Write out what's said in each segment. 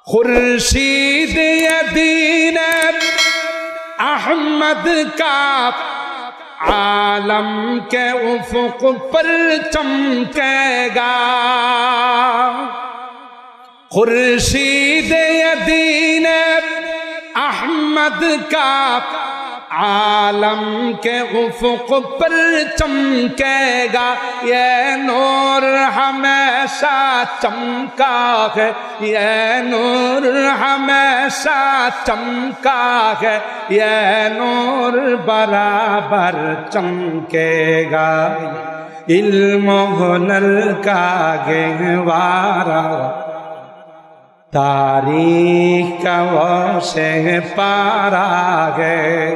خورشید دین احمد کا عالم کے افق پر چمکے گا خورشید دین احمد کا عالم کے افق پر چمکے گا۔ یہ نور ہمیشہ چمکا ہے۔ یہ نور ہمیشہ چمکا ہے۔ یہ نور برابر چمکے گا۔ علم و ہنر کا گہوارا تاریخ کا وہ سے پارا گئے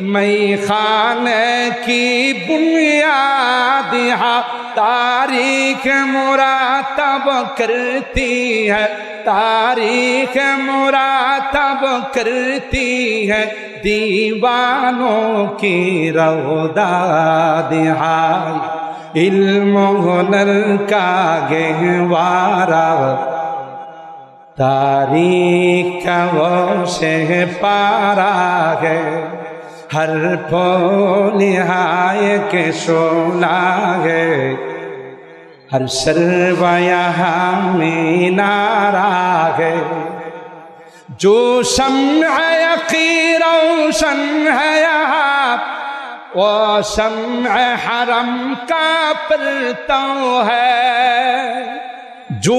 میں خانے کی بنیاد یہاں تاریخ مراتب کرتی ہے، تاریخ مراتب کرتی ہے۔ دیوانوں کی رودا دہائی علم و ہنر کا گہوارا تاریخ کا وہ سے پارا ہے۔ ہر پھول ہائے کے سونا ہے۔ ہر سرو یہاں مینارا ہے۔ جو شمع یقی روشن ہے یہاں وہ شمع حرم کا پرتو ہے۔ جو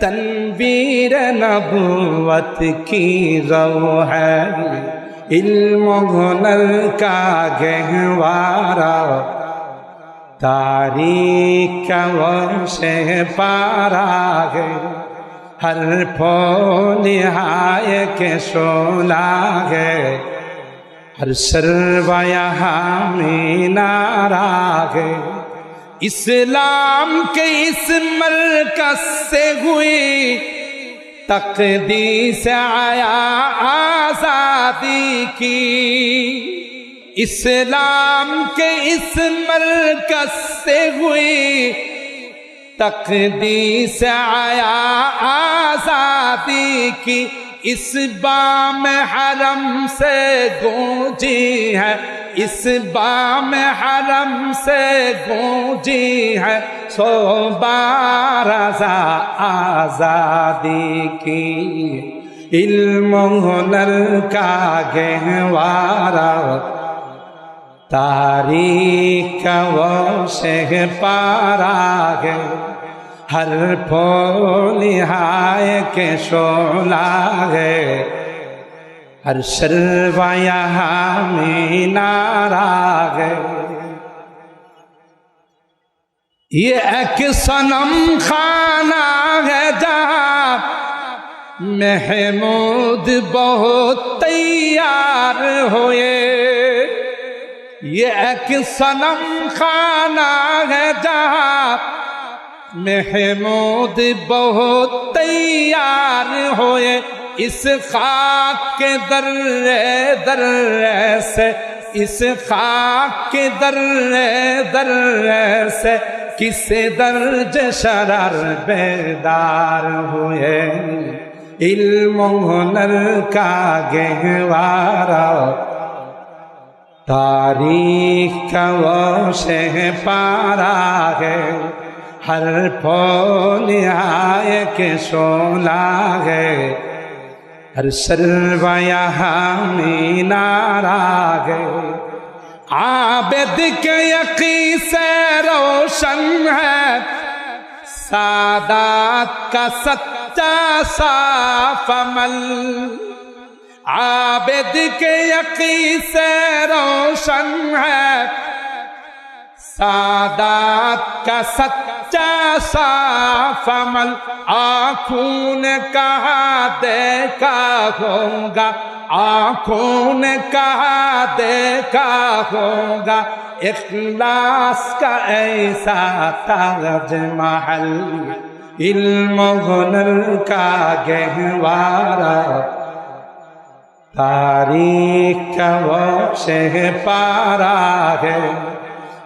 تنویر نبوت کی رو ہے علم ہنر کا گہوارا تاریخ کا وہ سے پارا ہے ہر پھول ہائے کے سولا ہے ہر سرو یہاں مینارا ہے اسلام کے اس مرکز سے ہوئی تقدیس آیا آزادی کی۔ اسلام کے اس مرکز سے ہوئی تقدیس آیا آزادی کی۔ اس بام حرم سے گونجی ہے، اس بام حرم سے گونجی ہے۔ سو بارزا آزادی کی، علم ہنر کا گہوارا تاریخ کا وہ سے پارا ہے۔ ہر پھول ہائے کے شولا ہے۔ ہر سرو یہاں مینارا ہے۔ یہ ایک سنم خانہ ہے جہاں محمود بہت تیار ہوئے۔ یہ ایک سنم خانہ ہے جہاں محمود بہت تیار ہوئے اس خاک کے در در سے، اس خاک کے در در سے کس درج شرر بیدار ہوئے۔ علم ہنر کا گہوارا تاریخ کا وہ سے پارا ہے۔ ہر پھول آئے کے شولا ہے۔ ہر سرو یہاں مینارا ہے۔ عابد کے یقین سے روشن ہے۔ سادات کا سچا صاف عمل۔ عابد کے یقین سے روشن ہے۔ سادات کا سچا صاف عمل آنکھوں نے کہا دیکھا ہوگا آنکھوں نے کہا دیکھا ہوگا اخلاص کا ایسا تاج محل علم و ہنر کا گہوارا تاریخ کا وہ شہ پارا ہے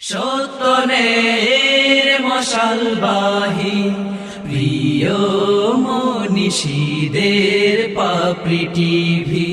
সত্য নের মশাল বাহিনী খুশিদের পাপড়ি টিভি।